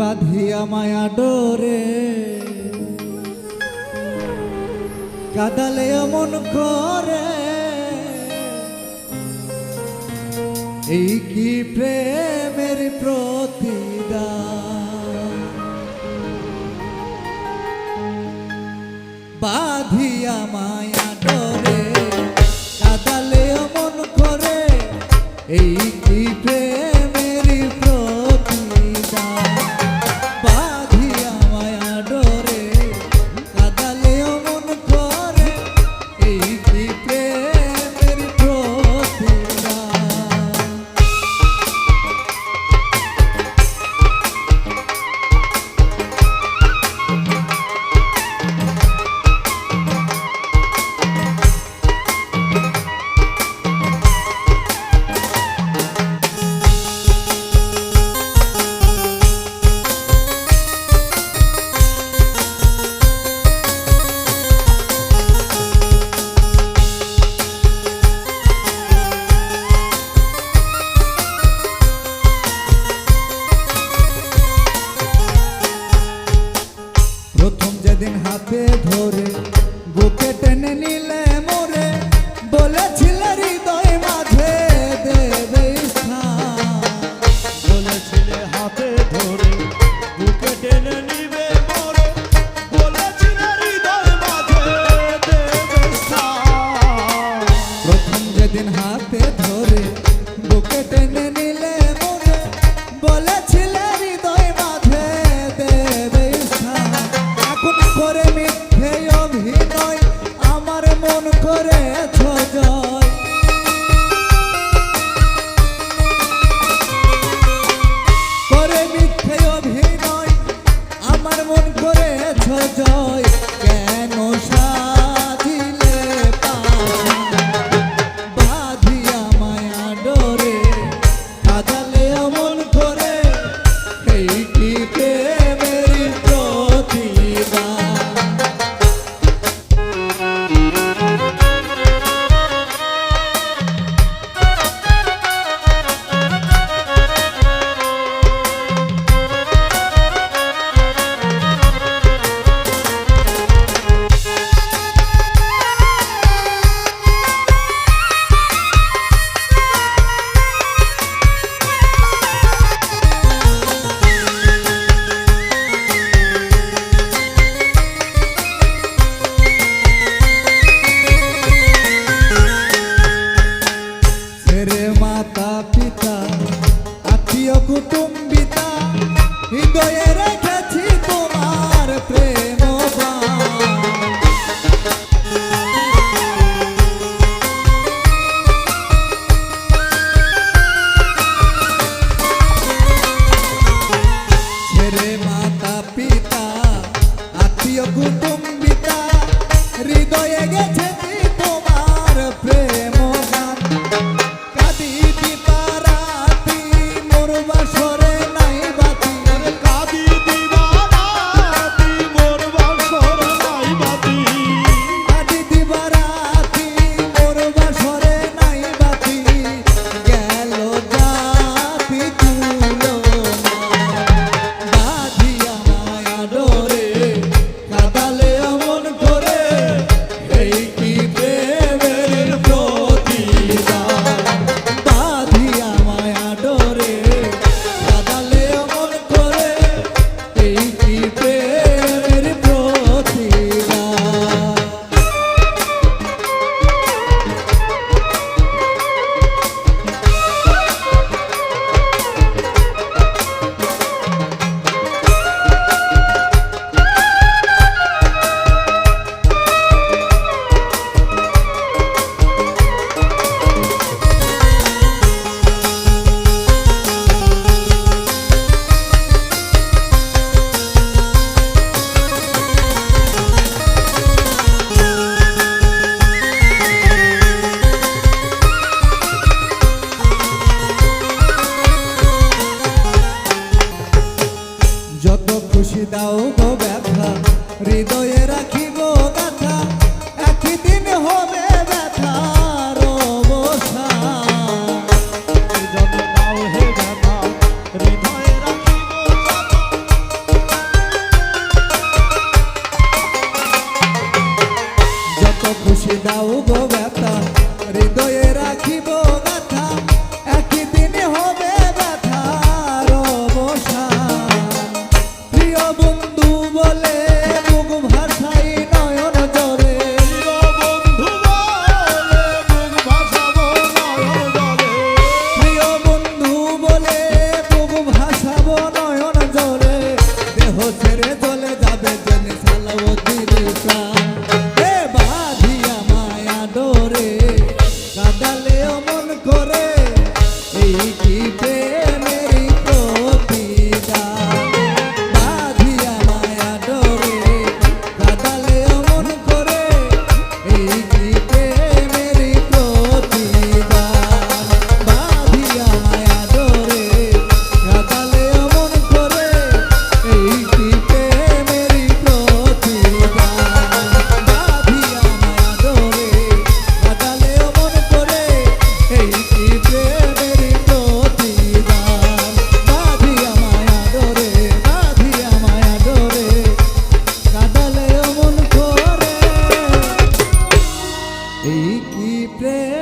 বাঁধিয়া মায়া ডোরে কাদালে মন করে। এই কি প্রেমের প্রতিদান? বাঁধিয়া মায়া ডোরে কাদালে মন করে। এই কি প্রেমের হাতে ধরে, বুকে টেনে নিলে মোরে, বলেছিলে হৃদয় মাঝে দেবে বলেছিলে হাতে ধরে, বুকে টেনে নিবে মোরে, বলেছিলে হৃদয় মাঝে দেবে প্রথম যেদিন হাতে 더 para দাও গো ব্যথা, হৃদয়ে রাখিব ব্যথা, একদিন হবে ব্যথার অবসা দাও হে ব্যথা হৃদয়ে যত খুশি দাও গো ব্যথা, হৃদয়ে রাখিব হোসের এই কি প্রেমের প্রতি